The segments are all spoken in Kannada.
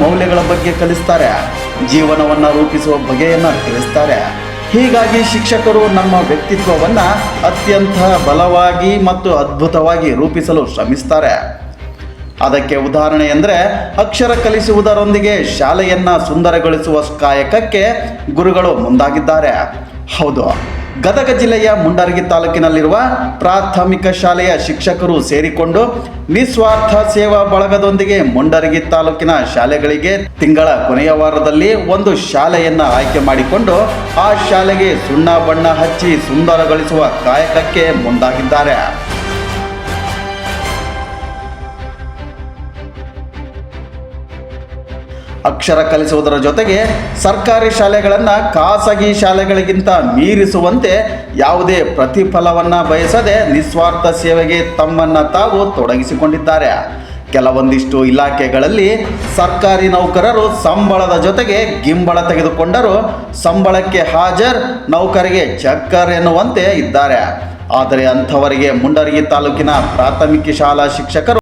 ಮೌಲ್ಯಗಳ ಬಗ್ಗೆ ಕಲಿಸ್ತಾರೆ. ಜೀವನವನ್ನ ರೂಪಿಸುವ ಬಗೆಯನ್ನ ತಿಳಿಸ್ತಾರೆ. ಹೀಗಾಗಿ ಶಿಕ್ಷಕರು ನಮ್ಮ ವ್ಯಕ್ತಿತ್ವವನ್ನ ಅತ್ಯಂತ ಬಲವಾಗಿ ಮತ್ತು ಅದ್ಭುತವಾಗಿ ರೂಪಿಸಲು ಶ್ರಮಿಸ್ತಾರೆ. ಅದಕ್ಕೆ ಉದಾಹರಣೆ ಎಂದರೆ, ಅಕ್ಷರ ಕಲಿಸುವುದರೊಂದಿಗೆ ಶಾಲೆಯನ್ನ ಸುಂದರಗೊಳಿಸುವ ಕಾಯಕಕ್ಕೆ ಗುರುಗಳು ಮುಂದಾಗಿದ್ದಾರೆ. ಹೌದು ಗದಗ ಜಿಲ್ಲೆಯ ಮುಂಡರಗಿ ತಾಲೂಕಿನಲ್ಲಿರುವ ಪ್ರಾಥಮಿಕ ಶಾಲೆಯ ಶಿಕ್ಷಕರು ಸೇರಿಕೊಂಡು ನಿಸ್ವಾರ್ಥ ಸೇವಾ ಬಳಗದೊಂದಿಗೆ ಮುಂಡರಗಿ ತಾಲೂಕಿನ ಶಾಲೆಗಳಿಗೆ ತಿಂಗಳ ಕೊನೆಯ ವಾರದಲ್ಲಿ ಒಂದು ಶಾಲೆಯನ್ನು ಆಯ್ಕೆ ಮಾಡಿಕೊಂಡು ಆ ಶಾಲೆಗೆ ಸುಣ್ಣ ಬಣ್ಣ ಹಚ್ಚಿ ಸುಂದರಗೊಳಿಸುವ ಕಾಯಕಕ್ಕೆ ಮುಂದಾಗಿದ್ದಾರೆ. ಅಕ್ಷರ ಕಲಿಸುವುದರ ಜೊತೆಗೆ ಸರ್ಕಾರಿ ಶಾಲೆಗಳನ್ನು ಖಾಸಗಿ ಶಾಲೆಗಳಿಗಿಂತ ಮೀರಿಸುವಂತೆ ಯಾವುದೇ ಪ್ರತಿಫಲವನ್ನು ಬಯಸದೆ ನಿಸ್ವಾರ್ಥ ಸೇವೆಗೆ ತಮ್ಮನ್ನು ತಾವು ತೊಡಗಿಸಿಕೊಂಡಿದ್ದಾರೆ. ಕೆಲವೊಂದಿಷ್ಟು ಇಲಾಖೆಗಳಲ್ಲಿ ಸರ್ಕಾರಿ ನೌಕರರು ಸಂಬಳದ ಜೊತೆಗೆ ಗಿಂಬಳ ತೆಗೆದುಕೊಂಡರು ಸಂಬಳಕ್ಕೆ ಹಾಜರ್ ನೌಕರಿಗೆ ಚಕ್ಕರ್ ಎನ್ನುವಂತೆ ಇದ್ದಾರೆ. ಆದರೆ ಅಂಥವರಿಗೆ ಮುಂಡರಗಿ ತಾಲೂಕಿನ ಪ್ರಾಥಮಿಕ ಶಾಲಾ ಶಿಕ್ಷಕರು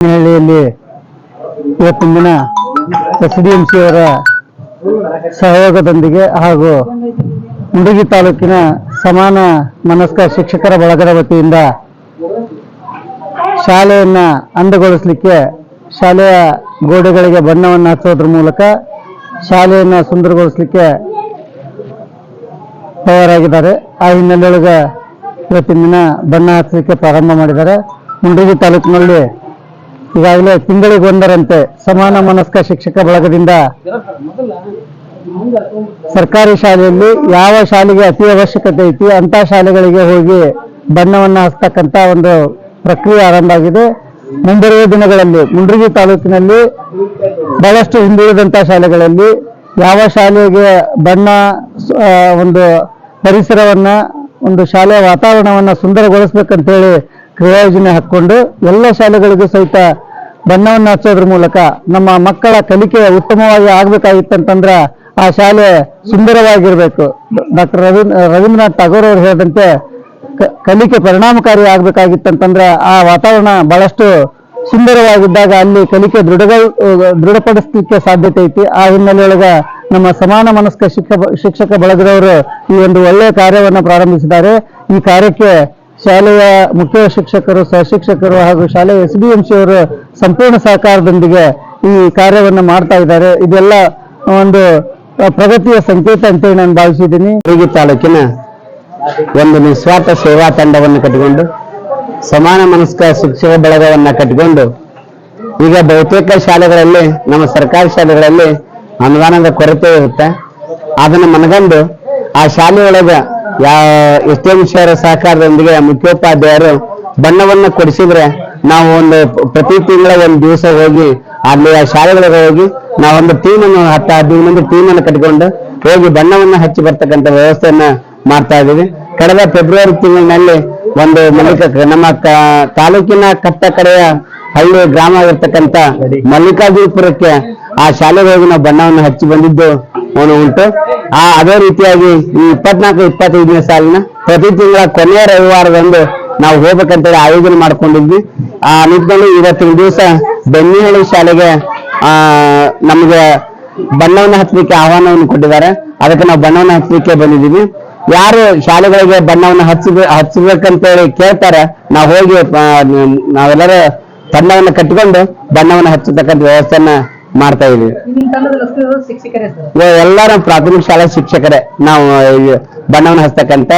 ಹಳ್ಳಿಯಲ್ಲಿ ಇವತ್ತಿನ ದಿನ ಎಸ್ ಡಿ ಎಂ ಸಿ ಅವರ ಸಹಯೋಗದೊಂದಿಗೆ ಹಾಗೂ ಮುಂಡಗಿ ತಾಲೂಕಿನ ಸಮಾನ ಮನಸ್ಕ ಶಿಕ್ಷಕರ ಬಳಗದ ವತಿಯಿಂದ ಶಾಲೆಯನ್ನ ಅಂದಗೊಳಿಸಲಿಕ್ಕೆ ಶಾಲೆಯ ಗೋಡೆಗಳಿಗೆ ಬಣ್ಣವನ್ನು ಹಚ್ಚೋದ್ರ ಮೂಲಕ ಶಾಲೆಯನ್ನ ಸುಂದರಗೊಳಿಸಲಿಕ್ಕೆ ತಯಾರಾಗಿದ್ದಾರೆ. ಆ ಹಿನ್ನೆಲೆಯೊಳಗೆ ಇವತ್ತಿನ ದಿನ ಬಣ್ಣ ಹಚ್ಚಲಿಕ್ಕೆ ಪ್ರಾರಂಭ ಮಾಡಿದ್ದಾರೆ. ಮುಂಡಗಿ ತಾಲೂಕಿನಲ್ಲಿ ಈಗಾಗಲೇ ತಿಂಗಳಿಗೊಂದರಂತೆ ಸಮಾನ ಮನಸ್ಕ ಶಿಕ್ಷಕ ಬಳಗದಿಂದ ಸರ್ಕಾರಿ ಶಾಲೆಯಲ್ಲಿ ಯಾವ ಶಾಲೆಗೆ ಅತಿ ಅವಶ್ಯಕತೆ ಐತಿ ಅಂತ ಶಾಲೆಗಳಿಗೆ ಹೋಗಿ ಬಣ್ಣವನ್ನ ಹಾಕ್ತಕ್ಕಂತ ಒಂದು ಪ್ರಕ್ರಿಯೆ ಆರಂಭ ಆಗಿದೆ. ಮುಂಬರುವ ದಿನಗಳಲ್ಲಿ ಮುಂಡ್ರಿಗಿ ತಾಲೂಕಿನಲ್ಲಿ ಬಹಳಷ್ಟು ಹಿಂದುಳಿದಂತ ಶಾಲೆಗಳಲ್ಲಿ ಯಾವ ಶಾಲೆಗೆ ಬಣ್ಣ ಒಂದು ಪರಿಸರವನ್ನ, ಒಂದು ಶಾಲೆಯ ವಾತಾವರಣವನ್ನ ಸುಂದರಗೊಳಿಸ್ಬೇಕಂತೇಳಿ ಕ್ರಿಯಾಯೋಜನೆ ಹಾಕ್ಕೊಂಡು ಎಲ್ಲ ಶಾಲೆಗಳಿಗೂ ಸಹಿತ ಬಣ್ಣವನ್ನು ಹಚ್ಚೋದ್ರ ಮೂಲಕ ನಮ್ಮ ಮಕ್ಕಳ ಕಲಿಕೆ ಉತ್ತಮವಾಗಿ ಆಗ್ಬೇಕಾಗಿತ್ತಂತಂದ್ರ ಆ ಶಾಲೆ ಸುಂದರವಾಗಿರ್ಬೇಕು. ಡಾಕ್ಟರ್ ರವೀಂದ್ರ ರವೀಂದ್ರನಾಥ್ ಟಾಗೋರ್ ಅವರು ಹೇಳಿದಂತೆ ಕಲಿಕೆ ಪರಿಣಾಮಕಾರಿ ಆಗ್ಬೇಕಾಗಿತ್ತಂತಂದ್ರೆ ಆ ವಾತಾವರಣ ಬಹಳಷ್ಟು ಸುಂದರವಾಗಿದ್ದಾಗ ಅಲ್ಲಿ ಕಲಿಕೆ ದೃಢ ದೃಢಪಡಿಸ್ಲಿಕ್ಕೆ ಸಾಧ್ಯತೆ ಐತಿ. ಆ ಹಿನ್ನೆಲೆಯೊಳಗ ನಮ್ಮ ಸಮಾನ ಮನಸ್ಕ ಶಿಕ್ಷಕ ಶಿಕ್ಷಕ ಬಳಗದವರು ಈ ಒಂದು ಒಳ್ಳೆಯ ಕಾರ್ಯವನ್ನು ಪ್ರಾರಂಭಿಸಿದ್ದಾರೆ. ಈ ಕಾರ್ಯಕ್ಕೆ ಶಾಲೆಯ ಮುಖ್ಯ ಶಿಕ್ಷಕರು ಸಹ ಶಿಕ್ಷಕರು ಹಾಗೂ ಶಾಲೆಯ ಎಸ್ ಡಿ ಎಂ ಸಿ ಅವರು ಸಂಪೂರ್ಣ ಸಹಕಾರದೊಂದಿಗೆ ಈ ಕಾರ್ಯವನ್ನು ಮಾಡ್ತಾ ಇದ್ದಾರೆ. ಇದೆಲ್ಲ ಒಂದು ಪ್ರಗತಿಯ ಸಂಕೇತ ಅಂತೇಳಿ ನಾನು ಭಾವಿಸಿದ್ದೀನಿ. ಹುಡುಗಿ ತಾಲೂಕಿನ ಒಂದು ನಿಸ್ವಾರ್ಥ ಸೇವಾ ತಂಡವನ್ನು ಕಟ್ಟಿಕೊಂಡು, ಸಮಾನ ಮನಸ್ಕ ಶಿಕ್ಷಕ ಬಳಗವನ್ನ ಕಟ್ಟಿಕೊಂಡು, ಈಗ ಬಹುತೇಕ ಶಾಲೆಗಳಲ್ಲಿ, ನಮ್ಮ ಸರ್ಕಾರಿ ಶಾಲೆಗಳಲ್ಲಿ ಅನುದಾನದ ಕೊರತೆ ಇರುತ್ತೆ. ಅದನ್ನು ಮನಗಂಡು ಆ ಶಾಲೆಯೊಳಗ ಯಾವ ಎಸ್ ಟಿ ಎಂ ಸಹಕಾರದೊಂದಿಗೆ ಮುಖ್ಯೋಪಾಧ್ಯಾಯರು ಬಣ್ಣವನ್ನ ಕೊಡಿಸಿದ್ರೆ ನಾವು ಒಂದು ಪ್ರತಿ ತಿಂಗಳ ಒಂದು ದಿವಸ ಹೋಗಿ ಅಲ್ಲಿ ಆ ಶಾಲೆಗಳಿಗೆ ಹೋಗಿ ನಾವೊಂದು ಟೀಮ್ ಅನ್ನು ಹತ್ತು ಹದಿನೈದು ಮಂದಿ ಟೀಮ್ ಅನ್ನು ಕಟ್ಟಿಕೊಂಡು ಹೋಗಿ ಬಣ್ಣವನ್ನು ಹಚ್ಚಿ ಬರ್ತಕ್ಕಂಥ ವ್ಯವಸ್ಥೆಯನ್ನ ಮಾಡ್ತಾ ಇದ್ದೀವಿ. ಕಳೆದ ಫೆಬ್ರವರಿ ತಿಂಗಳಿನಲ್ಲಿ ಒಂದು ಮಲ್ಲಿಕ ನಮ್ಮ ತಾಲೂಕಿನ ಕಟ್ಟ ಕಡೆಯ ಹಳ್ಳಿ ಗ್ರಾಮ ಆಗಿರ್ತಕ್ಕಂಥ ಮಲ್ಲಿಕಾರ್ಜುನಪುರಕ್ಕೆ ಆ ಶಾಲೆಗೆ ಹೋಗಿ ನಾವು ಬಣ್ಣವನ್ನು ಹಚ್ಚಿ ಬಂದಿದ್ದು ಅವನು ಉಂಟು. ಆ ಅದೇ ರೀತಿಯಾಗಿ ಈ ಇಪ್ಪತ್ನಾಲ್ಕು ಇಪ್ಪತ್ತೈದನೇ ಸಾಲಿನ ಪ್ರತಿ ತಿಂಗಳ ಕೊನೆಯ ರವಿವಾರದಂದು ನಾವು ಹೋಗ್ಬೇಕಂತೇಳಿ ಆಯೋಜನೆ ಮಾಡ್ಕೊಂಡಿದ್ವಿ. ಆ ನಿಟ್ಟಿನಲ್ಲಿ ಇವತ್ತಿನ ದಿವಸ ಬೆನ್ನಿಹಳ್ಳಿ ಶಾಲೆಗೆ ಆ ನಮಗೆ ಬಣ್ಣವನ್ನು ಹಚ್ಚಲಿಕ್ಕೆ ಆಹ್ವಾನವನ್ನು ಕೊಟ್ಟಿದ್ದಾರೆ. ಅದಕ್ಕೆ ನಾವು ಬಣ್ಣವನ್ನು ಹಚ್ಚಲಿಕ್ಕೆ ಬಂದಿದ್ದೀವಿ. ಯಾರು ಶಾಲೆಗಳಿಗೆ ಬಣ್ಣವನ್ನು ಹಚ್ಚಬೇಕು ಹಚ್ಚಬೇಕಂತೇಳಿ ಕೇಳ್ತಾರೆ ನಾವು ಹೋಗಿ ನಾವೆಲ್ಲರೂ ತಂಡವನ್ನು ಕಟ್ಟಿಕೊಂಡು ಬಣ್ಣವನ್ನು ಹಚ್ಚತಕ್ಕಂಥ ವ್ಯವಸ್ಥೆಯನ್ನ ಮಾಡ್ತಾ ಇದೀವಿ ನಿಮ್ಮ ತಂಡದಲ್ಲಿ ಅಷ್ಟು ಶಿಕ್ಷಕರೇ ಸರ್. ಎಲ್ಲ ನಮ್ಮ ಪ್ರಾಥಮಿಕ ಶಾಲಾ ಶಿಕ್ಷಕರೇ. ನಾವು ಬಣ್ಣವನ್ನು ಹಚ್ತಕ್ಕಂತ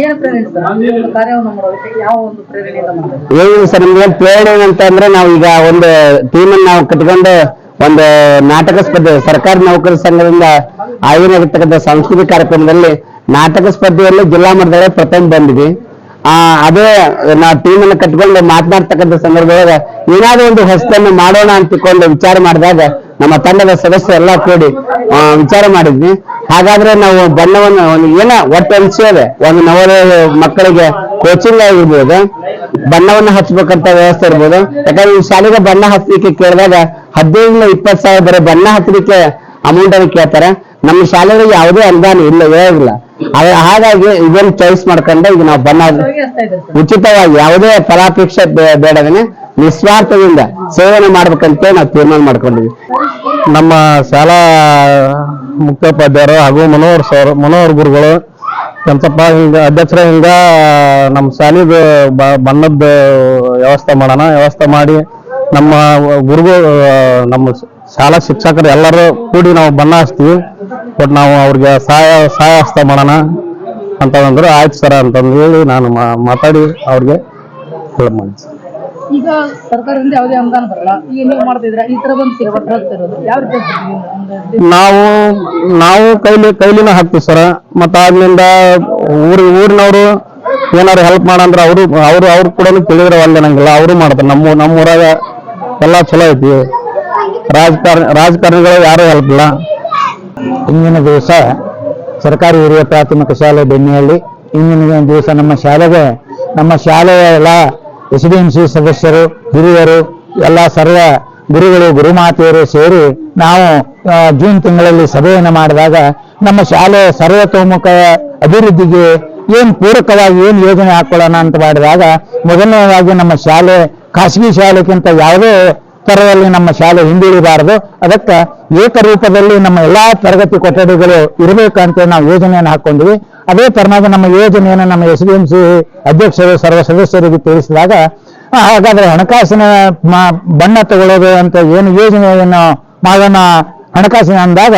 ಏನು ಪ್ರೇರಣೆ ಸರ್? ನಮ್ಗೆ ನಿಮ್ಗೆ ಪ್ರೇರಣೆ ಅಂತ ಅಂದ್ರೆ ನಾವು ಈಗ ಒಂದು ಟೀಮ್ ನಾವು ಕಟ್ಕೊಂಡು ಒಂದು ನಾಟಕ ಸ್ಪರ್ಧೆ ಸರ್ಕಾರಿ ನೌಕರ ಸಂಘದಿಂದ ಆಯೋಜನೆಯಾಗಿರ್ತಕ್ಕಂಥ ಸಾಂಸ್ಕೃತಿಕ ಕಾರ್ಯಕ್ರಮದಲ್ಲಿ ನಾಟಕ ಸ್ಪರ್ಧೆಯಲ್ಲಿ ಜಿಲ್ಲಾ ಮಟ್ಟದಲ್ಲಿ ಪ್ರಥಮ ಬಂದ್ವಿ ಆ, ಅದೇ ನಾ ಟೀಮ್ ಅನ್ನ ಕಟ್ಕೊಂಡು ಮಾತನಾಡ್ತಕ್ಕಂಥ ಸಂದರ್ಭದೊಳಗ ಏನಾದ್ರೂ ಒಂದು ಹೊಸದನ್ನು ಮಾಡೋಣ ಅಂತ ತಿಳ್ಕೊಂಡು ವಿಚಾರ ಮಾಡಿದಾಗ ನಮ್ಮ ತಂಡದ ಸದಸ್ಯ ಎಲ್ಲ ಕೂಡಿ ವಿಚಾರ ಮಾಡಿದ್ವಿ. ಹಾಗಾದ್ರೆ ನಾವು ಬಣ್ಣವನ್ನು, ಒಂದು ಏನ ಒಟ್ಟು ಅನಿಸೋದೆ ಒಂದು ನವೋದಯ ಮಕ್ಕಳಿಗೆ ಕೋಚಿಂಗ್ ಆಗಿರ್ಬೋದು ಬಣ್ಣವನ್ನು ಹಚ್ಬೇಕಂತ ವ್ಯವಸ್ಥೆ ಇರ್ಬೋದು. ಯಾಕಂದ್ರೆ ಈ ಶಾಲೆಗೆ ಬಣ್ಣ ಹಚ್ಚಲಿಕ್ಕೆ ಕೇಳಿದಾಗ ಹದಿನೈದರಿಂದ ಇಪ್ಪತ್ತು ಸಾವಿರ ಬರೀ ಬಣ್ಣ ಹಚ್ಚಲಿಕ್ಕೆ ಅಮೌಂಟ್ ಅನ್ನು ಕೇಳ್ತಾರೆ. ನಮ್ಮ ಶಾಲೆಗಳಿಗೆ ಯಾವುದೇ ಅನುದಾನ ಇಲ್ಲ ಇರೋದಿಲ್ಲ ಹಾಗಾಗಿ ಇದನ್ನ ಚಾಯ್ಸ್ ಮಾಡ್ಕೊಂಡೆ ಈಗ ನಾವು ಬಣ್ಣ ಉಚಿತವಾಗಿ ಯಾವುದೇ ಫಲಾಪೇಕ್ಷೆ ಬೇ- ಬೇಡದೇನೆ ನಿಸ್ವಾರ್ಥದಿಂದ ಸೇವನೆ ಮಾಡ್ಬೇಕಂತ ನಾವು ತೀರ್ಮಾನ ಮಾಡ್ಕೊಂಡಿದ್ವಿ. ನಮ್ಮ ಶಾಲಾ ಮುಖ್ಯೋಪಾಧ್ಯಾಯರು ಹಾಗೂ ಮನೋಹರ್ ಸರ್ ಮನೋಹರ್ ಗುರುಗಳು ಕೆಂಚಪ್ಪ ಹಿಂಗ ಅಧ್ಯಕ್ಷರ ಹಿಂಗ ನಮ್ಮ ಶಾಲಿದ ಬಣ್ಣದ ವ್ಯವಸ್ಥೆ ಮಾಡೋಣ ವ್ಯವಸ್ಥೆ ಮಾಡಿ ನಮ್ಮ ಗುರುಗಳು ನಮ್ಮ ಶಾಲಾ ಶಿಕ್ಷಕರು ಎಲ್ಲರೂ ಕೂಡಿ ನಾವು ಬಣ್ಣ ಹಚ್ತೀವಿ. ಬಟ್ ನಾವು ಅವ್ರಿಗೆ ಸಹಾಯ ಸಹಾಯ ಹಸ್ತ ಮಾಡೋಣ ಅಂತಂದ್ರೆ ಆಯ್ತು ಸರ್ ಅಂತಂದು ಹೇಳಿ ನಾನು ಮಾತಾಡಿ ಅವ್ರಿಗೆ help ಮಾಡಿದ್ದೆ ಈಗ ಸರ್ಕಾರದಿಂದ ಯಾವುದೇ ಅನುದಾನ ಬರಲ್ಲ. ಈಗ ನೀವು ಮಾಡ್ತಿದ್ರೆ ಈ ತರ ಯಾವ ರೀತಿ ನಾವು ನಾವು ಕೈಲಿ ಕೈಲಿನ ಹಾಕ್ತೀವಿ ಸರ್. ಮತ್ತ ಆದ್ರಿಂದ ಊರಿ ಊರಿನವರು ಏನಾರು ಹೆಲ್ಪ್ ಮಾಡಂದ್ರೆ ಅವರು ಅವರು ಅವ್ರು ಕೂಡ ತಿಳಿದ್ರೆ ಒಲ್ಲೆನಂಗಿಲ್ಲ ಅವರು ಮಾಡ್ತಾರೆ. ನಮ್ಮ ನಮ್ಮ ಊರಾಗ ಎಲ್ಲ ಚಲೋ ಐತಿ. ರಾಜಕಾರಣ, ರಾಜಕಾರಣಿಗಳು ಯಾರೂ ಹೆಲ್ಪ್ ಇಲ್ಲ ಇಂದಿನ ದಿವಸ ಸರ್ಕಾರಿ ಹಿರಿಯ ಪ್ರಾಥಮಿಕ ಶಾಲೆ ಬೆನ್ನಿಹಳ್ಳಿ. ಇಂದಿನ ದಿವಸ ನಮ್ಮ ಶಾಲೆಗೆ, ನಮ್ಮ ಶಾಲೆಯ ಎಲ್ಲ ಎಸ್ ಡಿ ಎಂ ಸಿ ಸದಸ್ಯರು, ಹಿರಿಯರು, ಎಲ್ಲ ಸರ್ವ ಗುರುಗಳು, ಗುರುಮಾತೆಯರು ಸೇರಿ ನಾವು ಜೂನ್ ತಿಂಗಳಲ್ಲಿ ಸಭೆಯನ್ನು ಮಾಡಿದಾಗ ನಮ್ಮ ಶಾಲೆ ಸರ್ವತೋಮುಖ ಅಭಿವೃದ್ಧಿಗೆ ಏನು ಪೂರಕವಾಗಿ ಏನು ಯೋಜನೆ ಹಾಕೊಳ್ಳೋಣ ಅಂತ ಮಾಡಿದಾಗ ಮೊದಲನೇದಾಗಿ ನಮ್ಮ ಶಾಲೆ, ಖಾಸಗಿ ಶಾಲೆಗಿಂತ ಯಾವುದೇ ತರದಲ್ಲಿ ನಮ್ಮ ಶಾಲೆ ಹಿಂದುಳಿಬಾರದು. ಅದಕ್ಕೆ ಏಕರೂಪದಲ್ಲಿ ನಮ್ಮ ಎಲ್ಲಾ ತರಗತಿ ಕೊಠಡಿಗಳು ಇರಬೇಕಂತ ನಾವು ಯೋಜನೆಯನ್ನು ಹಾಕೊಂಡಿವಿ ಅದೇ ತರನಾದ ನಮ್ಮ ಯೋಜನೆಯನ್ನು ನಮ್ಮ ಎಸ್ ಡಿ ಎಂ ಸಿ ಅಧ್ಯಕ್ಷರು, ಸರ್ವ ಸದಸ್ಯರಿಗೆ ತಿಳಿಸಿದಾಗ ಹಾಗಾದ್ರೆ ಹಣಕಾಸಿನ ಬಣ್ಣ ತಗೊಳ್ಳೋದು ಅಂತ ಏನು ಯೋಜನೆಯನ್ನು ಮಾಡೋಣ, ಹಣಕಾಸಿನ ಅಂದಾಗ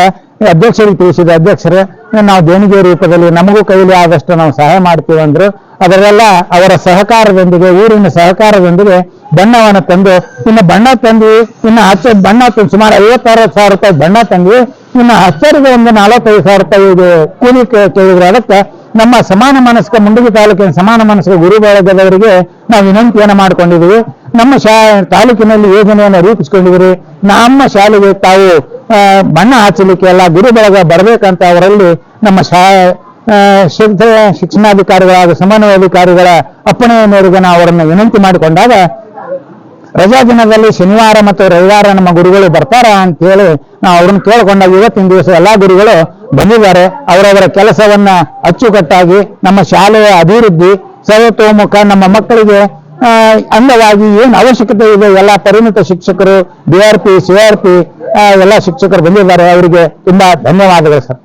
ಅಧ್ಯಕ್ಷರಿಗೆ ತಿಳಿಸಿದ ಅಧ್ಯಕ್ಷರೇ, ನಾವು ದೇಣಿಗೆ ರೂಪದಲ್ಲಿ ನಮಗೂ ಕೈಲಿ ಆದಷ್ಟು ನಾವು ಸಹಾಯ ಮಾಡ್ತೀವಿ ಅಂದ್ರು ಅದರೆಲ್ಲ ಅವರ ಸಹಕಾರದೊಂದಿಗೆ, ಊರಿನ ಸಹಕಾರದೊಂದಿಗೆ ಬಣ್ಣವನ್ನು ತಂದು, ಇನ್ನು ಬಣ್ಣ ತಂದು, ಇನ್ನು ಹಚ್ಚ, ಬಣ್ಣ ತಂದು ಸುಮಾರು ಐವತ್ತಾರು ಸಾವಿರ ರೂಪಾಯಿ ಬಣ್ಣ ತಂದ್ವಿ ಇನ್ನು ಹಚ್ಚರಿಗೆ ಒಂದು ನಲವತ್ತೈದು ಸಾವಿರ ರೂಪಾಯಿ ಇದು ಕೂಲಿ ಕೇಳಿದ್ರು ಅದಕ್ಕೆ ನಮ್ಮ ಸಮಾನ ಮನಸ್ಕ, ಮುಂಡಗಿ ತಾಲೂಕಿನ ಸಮಾನ ಮನಸ್ಕ ಗುರುಬಳಗದವರಿಗೆ ನಾವು ವಿನಂತಿಯನ್ನು ಮಾಡ್ಕೊಂಡಿದ್ದೀವಿ. ನಮ್ಮ ಶಾ, ತಾಲೂಕಿನಲ್ಲಿ ಯೋಜನೆಯನ್ನು ರೂಪಿಸಿಕೊಂಡಿದ್ದೀರಿ. ನಮ್ಮ ಶಾಲೆಗೆ ತಾವು ಬಣ್ಣ ಹಚ್ಚಲಿಕ್ಕೆ ಎಲ್ಲ ಗುರು ಬಳಗ ಬರಬೇಕಂತ ಅವರಲ್ಲಿ ನಮ್ಮ ಶಾ ಶಿಕ್ಷಣಾಧಿಕಾರಿಗಳ ಶಿಕ್ಷ ಶಿಕ್ಷಣಾಧಿಕಾರಿಗಳಾದ ಸಮನ್ವಯಾಧಿಕಾರಿಗಳ ಅಪ್ಪಣೆಯ ಮೇರೆಗೆ ನಾವು ಅವರನ್ನು ವಿನಂತಿ ಮಾಡಿಕೊಂಡಾಗ, ರಜಾ ದಿನದಲ್ಲಿ ಶನಿವಾರ ಮತ್ತು ರವಿವಾರ ನಮ್ಮ ಗುರುಗಳು ಬರ್ತಾರ ಅಂತ ಹೇಳಿ ನಾವು ಅವ್ರನ್ನ ಕೇಳಿಕೊಂಡಾಗ ಇವತ್ತಿನ ದಿವಸ ಎಲ್ಲಾ ಗುರುಗಳು ಬಂದಿದ್ದಾರೆ. ಅವರವರ ಕೆಲಸವನ್ನ ಅಚ್ಚುಕಟ್ಟಾಗಿ ನಮ್ಮ ಶಾಲೆಯ ಅಭಿವೃದ್ಧಿ, ಸರ್ವತೋಮುಖ ನಮ್ಮ ಮಕ್ಕಳಿಗೆ ಅಂಗವಾಗಿ ಏನು ಅವಶ್ಯಕತೆ ಇದೆ, ಎಲ್ಲ ಪರಿಣಿತ ಶಿಕ್ಷಕರು B R P C R P ಎಲ್ಲ ಶಿಕ್ಷಕರು ಬಂದಿದ್ದಾರೆ, ಅವರಿಗೆ ತುಂಬಾ ಧನ್ಯವಾದಗಳು ಸರ್.